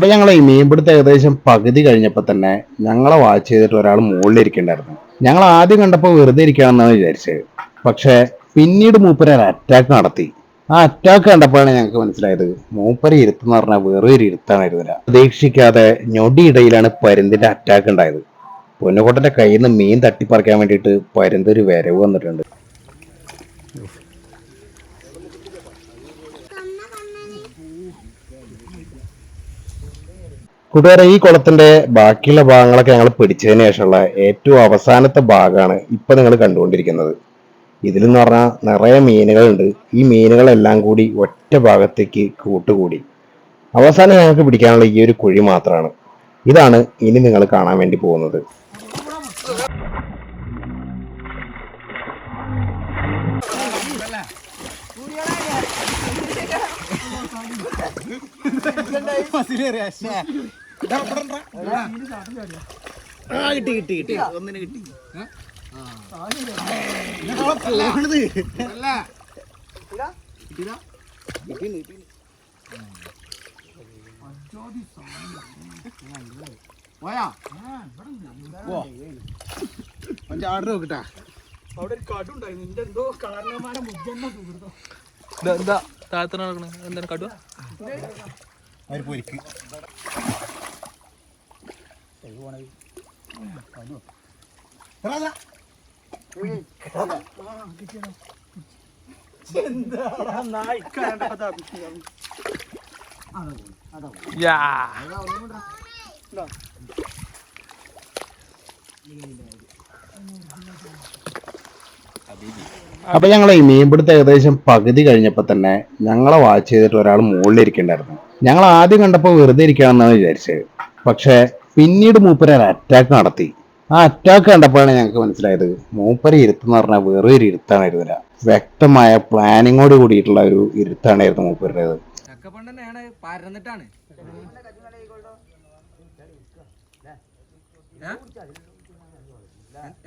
അപ്പൊ ഞങ്ങളെ ഈ മീൻപിടുത്തം ഏകദേശം പകുതി കഴിഞ്ഞപ്പോ തന്നെ ഞങ്ങളെ വാച്ച് ചെയ്തിട്ട് ഒരാൾ മുകളിലിരിക്കണ്ടായിരുന്നു. ഞങ്ങൾ ആദ്യം കണ്ടപ്പോൾ വെറുതെ ഇരിക്കാമെന്നാണ് വിചാരിച്ചത്. പക്ഷെ പിന്നീട് മൂപ്പര് ഒരു അറ്റാക്ക് നടത്തി. ആ അറ്റാക്ക് കണ്ടപ്പോഴാണ് ഞങ്ങൾക്ക് മനസ്സിലായത്. മൂപ്പര് ഇരുത്തെന്ന് പറഞ്ഞാൽ വെറുതെ ഒരു ഇരുത്താനായിരുന്നില്ല പ്രതീക്ഷിക്കാതെ ഞൊടിയിടയിലാണ് പരുന്തിന്റെ അറ്റാക്ക് ഉണ്ടായത്. പൊന്നുകൊട്ടന്റെ കയ്യിൽ നിന്ന് മീൻ തട്ടിപ്പറിക്കാൻ വേണ്ടിയിട്ട് പരുന്തൊരു വരവ് വന്നിട്ടുണ്ട്. കൂട്ടുകാരെ ഈ കുളത്തിന്റെ ബാക്കിയുള്ള ഭാഗങ്ങളൊക്കെ ഞങ്ങൾ പിടിച്ചതിന് ശേഷമുള്ള ഏറ്റവും അവസാനത്തെ ഭാഗമാണ് ഇപ്പൊ നിങ്ങൾ കണ്ടുകൊണ്ടിരിക്കുന്നത്. ഇതിലെന്ന് പറഞ്ഞാൽ നിറയെ മീനുകളുണ്ട്. ഈ മീനുകളെല്ലാം കൂടി ഒറ്റ ഭാഗത്തേക്ക് കൂട്ടുകൂടി. അവസാനം ഞങ്ങൾക്ക് പിടിക്കാനുള്ള ഈ ഒരു കുഴി മാത്രമാണ്. ഇതാണ് ഇനി നിങ്ങൾ കാണാൻ വേണ്ടി പോകുന്നത്. കിട്ടി കിട്ടി കിട്ടി ഒന്നിന് കിട്ടി പോയാ ആർഡർ നോക്കിട്ടാ അവിടെ ഒരു കടുണ്ടായിരുന്നു എന്തോ കാരണവന്മാരെ മുജ്ജന്ന സുഹൃത്തോ എന്താ താഴത്തിന് നടക്കണേ? എന്താണ് കടുവ? അവർ പൊരിക്ക്. യാ. അപ്പൊ ഞങ്ങളെ ഈ മീൻപിടുത്തം ഏകദേശം പകുതി കഴിഞ്ഞപ്പോ തന്നെ ഞങ്ങളെ വാച്ച് ചെയ്തിട്ട് ഒരാൾ മുകളിലിരിക്കണ്ടായിരുന്നു. ഞങ്ങൾ ആദ്യം കണ്ടപ്പോൾ വെറുതെ ഇരിക്കാമെന്നാണ് വിചാരിച്ചത്. പക്ഷെ പിന്നീട് മൂപ്പര അറ്റാക്ക് നടത്തി. ആ അറ്റാക്ക് കണ്ടപ്പോഴാണ് ഞങ്ങൾക്ക് മനസ്സിലായത് മൂപ്പര് ഇരുത്തെന്ന് പറഞ്ഞാൽ വെറും ഒരു ഇരുത്താനായിരുന്നില്ല വ്യക്തമായ പ്ലാനിങ്ങോട് കൂടിയിട്ടുള്ള ഒരു ഇരുത്താണായിരുന്നു മൂപ്പരുടേത്.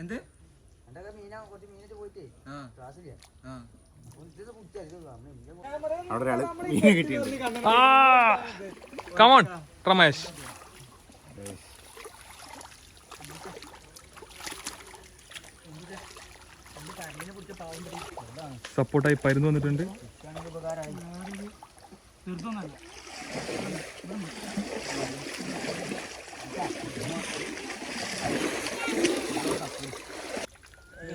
എന്ത്? അവിടെ ഒരാൾ മീൻ കിട്ടിയിട്ടുണ്ട്. കമോൺ റമേഷ് സപ്പോർട്ടായി പരുന്ന് വന്നിട്ടുണ്ട്.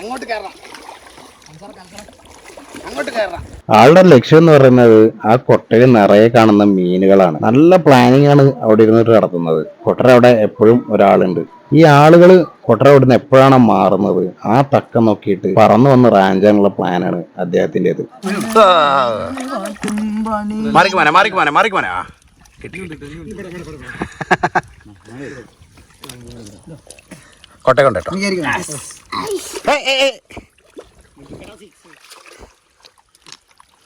അങ്ങോട്ട് കയറാം അങ്ങോട്ട് കയറാം ആളുടെ ലക്ഷ്യം എന്ന് പറയുന്നത് ആ കൊട്ടയിൽ നിറയെ കാണുന്ന മീനുകളാണ്. നല്ല പ്ലാനിങ് ആണ് അവിടെ ഇരുന്നിട്ട് നടത്തുന്നത്. കൊട്ടര അവിടെ എപ്പോഴും ഒരാളുണ്ട്. ഈ ആളുകൾ കൊട്ടര വിടുന്ന എപ്പോഴാണോ മാറുന്നത്? ആ തക്കം നോക്കിയിട്ട് പറന്നു വന്ന് റാഞ്ചാനുള്ള പ്ലാനാണ് അദ്ദേഹത്തിന്റെത്. മാറിക്ക് മോനെ മാറിക്ക് മോനെ മാറിക്ക് മോനെ. ആ. കിട്ടി? കിട്ടി കോട്ടയം കൊണ്ടോ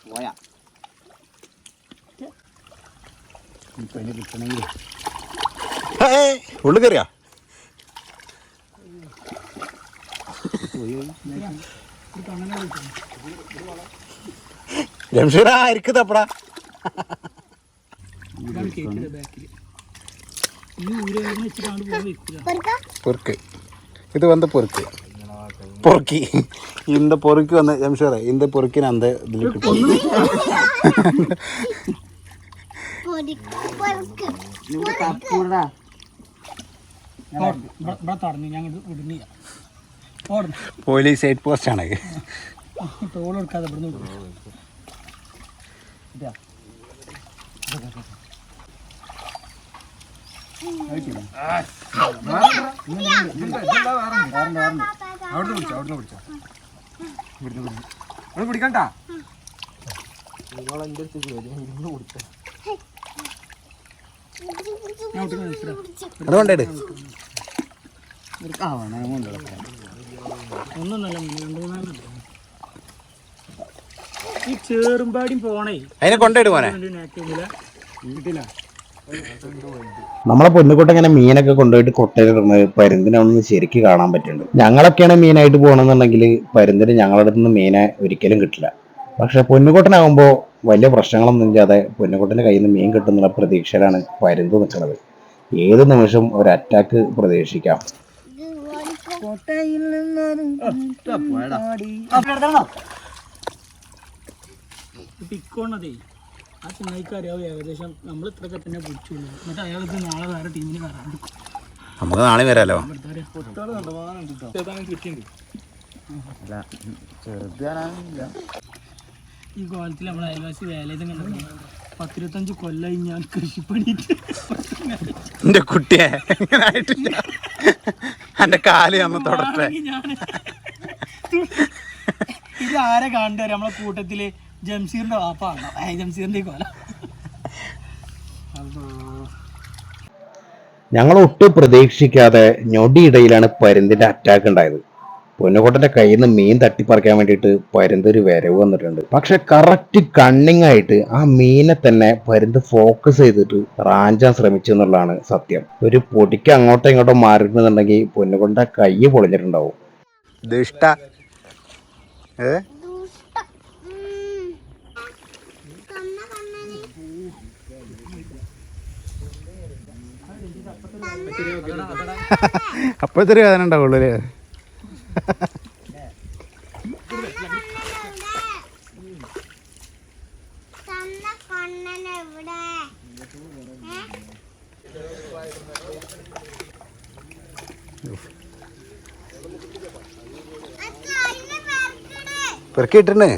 പോയാ ഉള്ളു കയറിയാ? ജംഷീറാ ഇരിക്ക് തപ്പടാ പൊറുക്ക് ഇത് വന്ന് പൊറുക്ക് പൊറുക്കി இந்த பொறுக்கி வந்து ஜம்ஷோரே இந்த பொறுக்கின அந்த இதில் கிட்டும் ഇവിടെ തടഞ്ഞു ഞങ്ങൾ ഇടുന്നില്ല ഓടുന്നു പോലീസ് ഹെഡ് പോസ്റ്റ് ആണ്. ടോൾ എടുക്കാതെ ഇവിടുന്ന് വിടും. ഇതാ. അവിടുന്ന് പിടിച്ചോ അവിടുന്ന് പിടിച്ചോ ഇവിടുന്ന് പിടിച്ചു അവിടെ പിടിക്കണ്ട അതുകൊണ്ടേ ഒന്നൊന്നല്ല മൂന്ന് മൂന്നാൽ ഈ ചേറുംപാടിയും പോണേ. അതിനെ കൊണ്ടുപോയിട്ട് പോനെ കിട്ടില്ല നമ്മളെ പൊന്നുകൊട്ട് ഇങ്ങനെ മീനൊക്കെ കൊണ്ടുപോയിട്ട് കൊട്ടയിലിടുന്നത് പരുന്തിനൊന്നും ശരിക്ക് കാണാൻ പറ്റുന്നുണ്ട്. ഞങ്ങളൊക്കെയാണ് മീനായിട്ട് പോകണമെന്നുണ്ടെങ്കിൽ പരുന്തിന് ഞങ്ങളുടെ അടുത്ത് നിന്ന് മീനെ ഒരിക്കലും കിട്ടില്ല. പക്ഷെ പൊന്നുകൊട്ടനാകുമ്പോൾ വലിയ പ്രശ്നങ്ങളൊന്നും ഇല്ലാതെ പൊന്നുകൊട്ടന്റെ കയ്യിൽ നിന്ന് മീൻ കിട്ടുന്നുള്ള പ്രതീക്ഷയിലാണ് പരുന്ത് നിൽക്കുന്നത്. ഏത് നിമിഷം ഒരു അറ്റാക്ക് പ്രതീക്ഷിക്കാം. പിക്കോണതേ ആ ചെന്നൈക്ക് അറിയാവും ഏകദേശം നമ്മൾ ഇത്രയൊക്കെ തന്നെ പിടിച്ചു എന്നിട്ട് അയാൾക്ക് നാളെ വേറെ ടീമിന് കയറാൻ നമുക്ക് നാളെ വരാലോ? ഈ കോലത്തിൽ നമ്മൾ അയൽവാസി വേല ചെയ്ത് കണ്ടു പത്തിരുപത്തഞ്ച് കൊല്ലായി ഞാൻ കൃഷിപ്പണിയിട്ട്. എന്റെ കുട്ടിയെ ആയിട്ടില്ല? എന്റെ കാൽ അന്ന് തുടട്ടെ. ഇത് ആരെ കാണുക നമ്മളെ കൂട്ടത്തിൽ ജംസീറിന്റെ വാപ്പാണോ ജംസീറിന്റെ കോല. ഞങ്ങൾ ഒട്ടും പ്രതീക്ഷിക്കാതെ ഞൊടിയിടയിലാണ് പരുന്തിന്റെ അറ്റാക്ക് ഉണ്ടായത്. പൊന്നുകൊട്ടന്റെ കയ്യിൽ നിന്ന് മീൻ തട്ടിപ്പറിക്കാൻ വേണ്ടിയിട്ട് പരുന്ത് ഒരു വരവ് വന്നിട്ടുണ്ട്. പക്ഷെ കറക്റ്റ് കണ്ണിങ് ആയിട്ട് ആ മീനെ തന്നെ പരുന്ത് ഫോക്കസ് ചെയ്തിട്ട് റാഞ്ചാൻ ശ്രമിച്ചു എന്നുള്ളതാണ് സത്യം. ഒരു പൊടിക്ക് അങ്ങോട്ടോ ഇങ്ങോട്ടോ മാറിയിട്ടുണ്ടെങ്കിൽ പൊന്നുകൊണ്ട കൈ പൊളിഞ്ഞിട്ടുണ്ടാവും. ദുഷ്ട. ഏ? അപ്പോഴത്തെ ഒരു വേദന ഉണ്ടാവുള്ളൂ അല്ലേ? പെറുക്കിയിട്ടുണ്ട്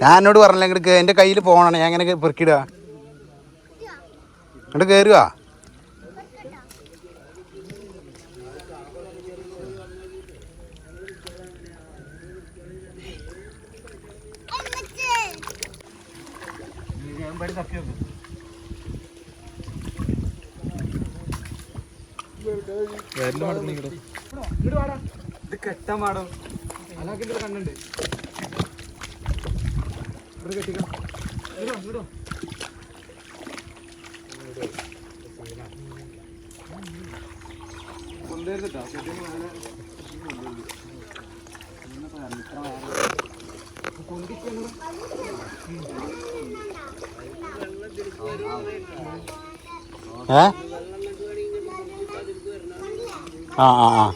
ഞാൻ എന്നോട് പറഞ്ഞില്ല ഇങ്ങോട്ട് എന്റെ കയ്യിൽ പോകണം ഞാൻ എങ്ങനെ പെറുക്കിടുക ഇങ്ങോട്ട് കയറുക ഇത് കെട്ടാൻ പാടോ. അതൊക്കെ ഇതിൽ കണ്ടുണ്ട് ഏ ആ ആ ആ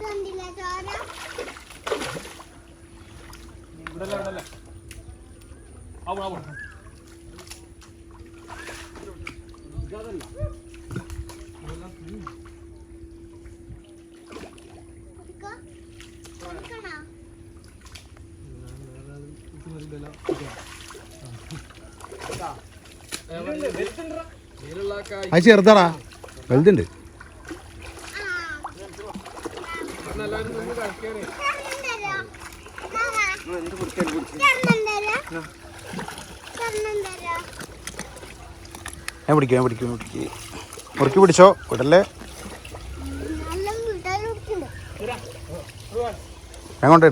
കണ്ടില്ല ചോര കൊടുക്കോ? അത് ചെറുതാടാ. വലുതുണ്ട്. ഞാൻ പിടിക്കും ഞാൻ പിടിക്കും പിടിക്കും. മുറുക്കി പിടിച്ചോ വിടല്ലേ? ഞാൻ കൊണ്ടേ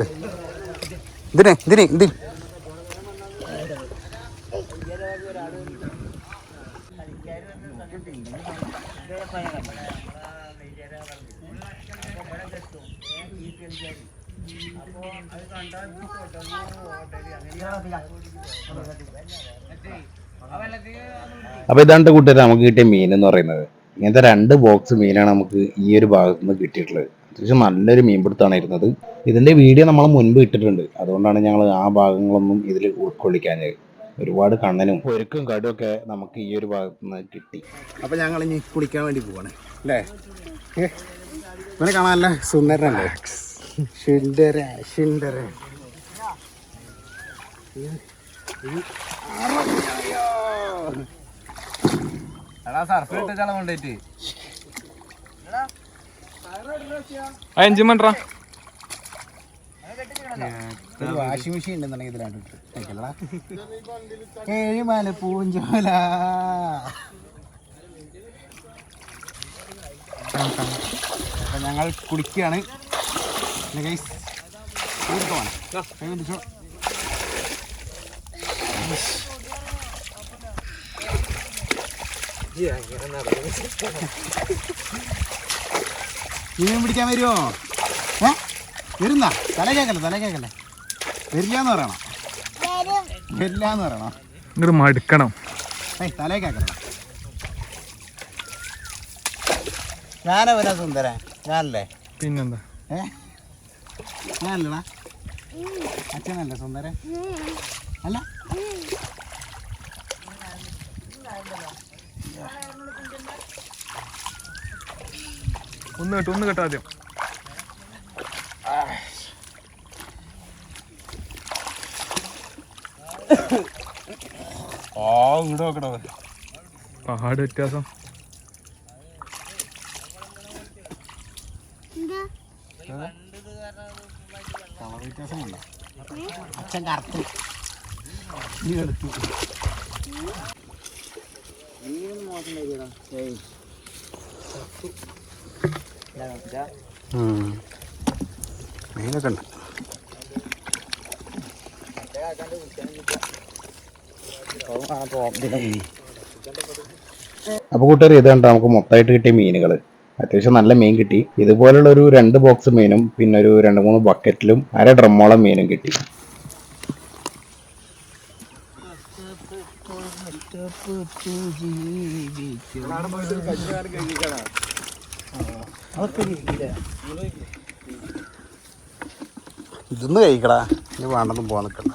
ഇതിനെ ഇതിനെ ഇത് അപ്പൊ ഇതാണ്ട് കൂട്ടുകാർ നമുക്ക് കിട്ടിയ മീൻ എന്ന് പറയുന്നത്. ഇങ്ങനത്തെ രണ്ട് ബോക്സ് മീനാണ് നമുക്ക് ഈ ഒരു ഭാഗത്ത് നിന്ന് കിട്ടിയിട്ടുള്ളത്. അത്യാവശ്യം നല്ലൊരു മീൻപിടുത്താണ് ഇരുന്നത്. ഇതിന്റെ വീഡിയോ നമ്മൾ മുൻപ് ഇട്ടിട്ടുണ്ട്. അതുകൊണ്ടാണ് ഞങ്ങൾ ആ ഭാഗങ്ങളൊന്നും ഇതിൽ ഉൾക്കൊള്ളിക്കാഞ്ഞത്. ഒരുപാട് കണ്ണനും ഒരുക്കും കടും ഒക്കെ നമുക്ക് ഈ ഒരു ഭാഗത്ത് നിന്ന് കിട്ടി. അപ്പോൾ ഞങ്ങൾ ഇനി കുളിക്കാൻ വേണ്ടി പോവാണ്. അല്ലേ? ഇവനെ കാണാനല്ലേ സുന്ദരനല്ലേ? ഷിൻഡര ഷിൻഡര ഒരു വാഷിംഗ് മെഷീൻ ഉണ്ടെന്നുണ്ടെങ്കിൽ ഇതിലാണ് ഇട്ടല്ലടാ ഏഴിമാല പൂഞ്ചോല അപ്പൊ ഞങ്ങൾ കുടിക്കുകയാണ്. പിന്നെ guys, ഇവിടുത്തെ വേണം. കൈ പിടിച്ചോ. മീൻ പിടിക്കാൻ വരുമോ ഏ? വരുന്ന? തല കേക്കല്ലേ തല കേക്കല്ലേ? വരില്ല എന്ന് പറയണം. വരും വരില്ല എന്ന് പറയണം. ഇങ്ങോട്ട് മടുക്കണം. ഏയ് തല കേക്കണം ഞാനാ വരാ സുന്ദര. ഞാനല്ലേ? പിന്നെന്താ? ഏ? ഞാനല്ലടാ. അച്ഛനല്ലേ സുന്ദര? അല്ല ഒന്ന് കിട്ടും ഒന്ന് കിട്ടും ആദ്യം. ഓ ഇവിടെ നോക്കണോ പാട് വ്യത്യാസം. അച്ഛൻ കറുത്തു. നീ എടുത്തു. മീനൊക്കെ ഉണ്ട്. അപ്പൊ കൂട്ടുകാർ ഇത് കണ്ടാ നമുക്ക് മൊത്തമായിട്ട് കിട്ടിയ മീനുകൾ അത്യാവശ്യം നല്ല മീൻ കിട്ടി. ഇതുപോലുള്ള ഒരു രണ്ട് ബോക്സ് മീനും പിന്നെ ഒരു രണ്ട് മൂന്ന് ബക്കറ്റിലും അര ഡ്രമ്മോളം മീനും കിട്ടി. ഇതൊന്ന് കഴിക്കടാ. ഇനി വേണ്ടെന്നും പോകാൻ നിൽക്കണ്ട